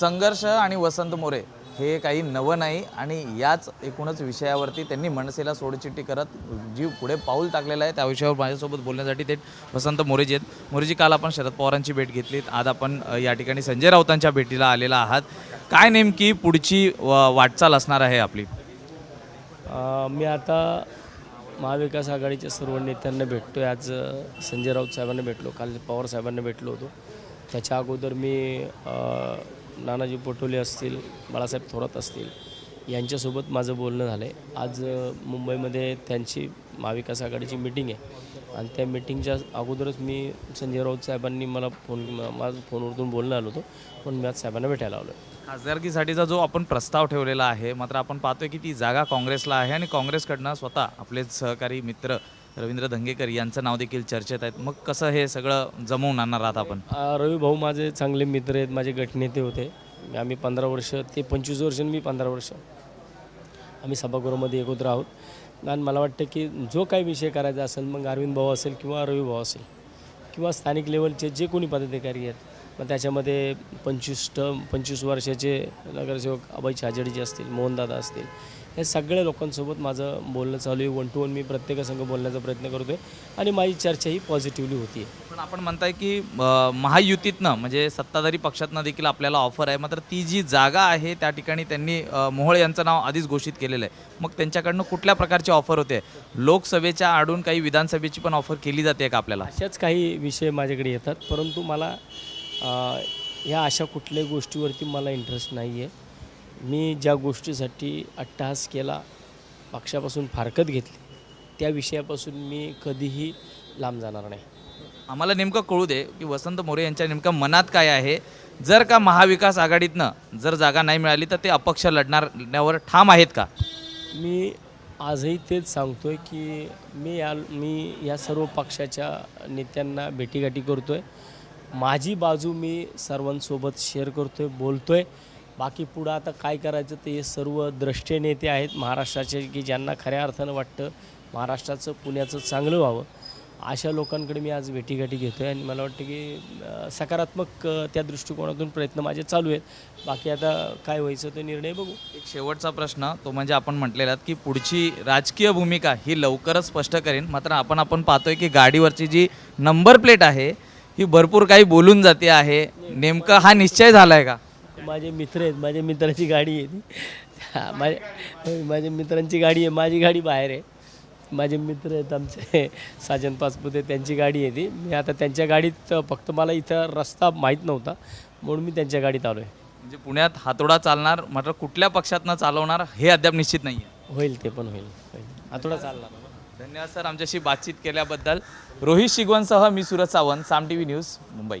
संघर्ष आणि वसंत मोरे हे काही नवं नाही आणि याच एकूणच विषयावरती त्यांनी मनसेला सोडचिठ्ठी करत जी पुढे पाऊल टाकलेलं आहे. त्या विषयावर माझ्यासोबत बोलण्यासाठी ते वसंत मोरेजी आहेत. मोरेजी काल आपण शरद पवारांची भेट घेतली. आज आपण या ठिकाणी संजय राऊतांच्या भेटीला आलेला आहात. काय नेमकी पुढची व- वाटचाल असणार आहे आपली? मी आता महाविकास आघाडीच्या सर्व नेत्यांना भेटतो आहे आज संजय राऊत साहेबांना भेटलो. काल पवार साहेबांना भेटलो होतो. त्याच्या अगोदर मी नानाजी पटोले असतील बाळासाहेब थोरात असतील यांच्यासोबत माझं बोलणं झालं आहे आज मुंबईमध्ये त्यांची महाविकास आघाडीची मिटिंग आहे. आणि त्या मिटिंगच्या अगोदरच मी संजय राऊत साहेबांनी मला फोन माझं फोनवरतून बोलणं आलो होतो. पण मी आज साहेबांना भेटायला आलो आहे खासदारकीसाठीचा जो आपण प्रस्ताव ठेवलेला आहे मात्र आपण पाहतोय की ती जागा काँग्रेसला आहे आणि काँग्रेसकडनं स्वतः आपले सहकारी मित्र रवींद्र धंगेकर यांचं नाव देखील चर्चेत आहेत. मग कसं हे सगळं जमवून आणणार आहात आपण? रवी भाऊ माझे चांगले मित्र आहेत माझे गटनेते होते. आम्ही पंधरा वर्ष ते पंचवीस वर्ष मी पंधरा वर्ष आम्ही सभागृहामध्ये एकत्र आहोत. आणि मला वाटतं की जो काही विषय करायचा असेल मग अरविंद भाऊ असेल किंवा रवी भाऊ असेल किंवा स्थानिक लेवलचे जे कोणी पदाधिकारी आहेत मग त्याच्यामध्ये पंचवीस टर्म पंचवीस वर्षाचे नगरसेवक अभय छाजेडीचे असतील मोहनदादा असतील हे सगळ्या लोकांसोबत माझं बोलणं चालू आहे. वन टू वन मी प्रत्येकासंग बोलण्याचा प्रयत्न करतो आहे आणि माझी चर्चा ही पॉझिटिव्हली होती आहे पण आपण म्हणताय की महायुतीतनं म्हणजे सत्ताधारी पक्षातनं देखील आपल्याला ऑफर आहे. मात्र ती जी जागा आहे त्या ठिकाणी त्यांनी मोहोळ यांचं नाव आधीच घोषित केलेलं आहे. मग त्यांच्याकडनं कुठल्या प्रकारची ऑफर होते? लोकसभेच्या आडून काही विधानसभेची पण ऑफर केली जाते का आपल्याला? अशाच काही विषय माझ्याकडे येतात. परंतु मला ह्या अशा कुठल्याही गोष्टीवरती मला इंटरेस्ट नाही आहे मी ज्या गोष्टीसाठी अट्टहास केला पक्षापासून फारकत घेतली त्या विषयापासून मी कधीही लांब जाणार नाही. आम्हाला नेमकं कळू दे की वसंत मोरे यांच्या नेमकं मनात काय आहे. जर का महाविकास आघाडीतनं जर जागा नाही मिळाली तर ते अपक्ष लढणाऱ्यावर ठाम आहेत का? मी आजही तेच सांगतो आहे की मी या मी या सर्व पक्षाच्या नेत्यांना भेटीगाठी करतो आहे माझी बाजू मी सर्वांसोबत शेअर करतो आहे बोलतो आहे बाकी पुढं आता काय करायचं ते हे सर्व द्रष्टे नेते आहेत महाराष्ट्राचे की ज्यांना खऱ्या अर्थानं वाटतं महाराष्ट्राचं पुण्याचं चांगलं व्हावं. अशा लोकांकडे मी आज भेटीगाठी घेतो आहे आणि मला वाटतं की सकारात्मक त्या दृष्टिकोनातून प्रयत्न माझे चालू आहेत. बाकी आता काय व्हायचं ते निर्णय बघू. एक शेवटचा प्रश्न तो म्हणजे आपण म्हटलेला की पुढची राजकीय भूमिका ही लवकरच स्पष्ट करेन. मात्र आपण आपण पाहतोय की गाडीवरची जी नंबर प्लेट आहे ही भरपूर काही बोलून जाते आहे. नेमका हा निश्चय झाला आहे का? माझे मित्र आहेत माझ्या मित्राची गाडी आहे ती. माझ्या माझ्या मित्रांची गाडी आहे माझी गाडी बाहेर आहे. माझे मित्र आहेत आमचे साजन पाचपुते त्यांची गाडी आहे ती. मी आता त्यांच्या गाडीत फक्त मला इथं रस्ता माहीत नव्हता म्हणून मी त्यांच्या गाडीत आलो आहे म्हणजे पुण्यात हातोडा चालणार मात्र कुठल्या पक्षातनं चालवणार हे अद्याप निश्चित नाही आहे होईल ते पण होईल. होईल आठवडा चालणार. धन्यवाद सर आमच्याशी बातचीत केल्याबद्दल. रोहित शिगवणसह मी Suraj Sawant Saam T V news Mumbai.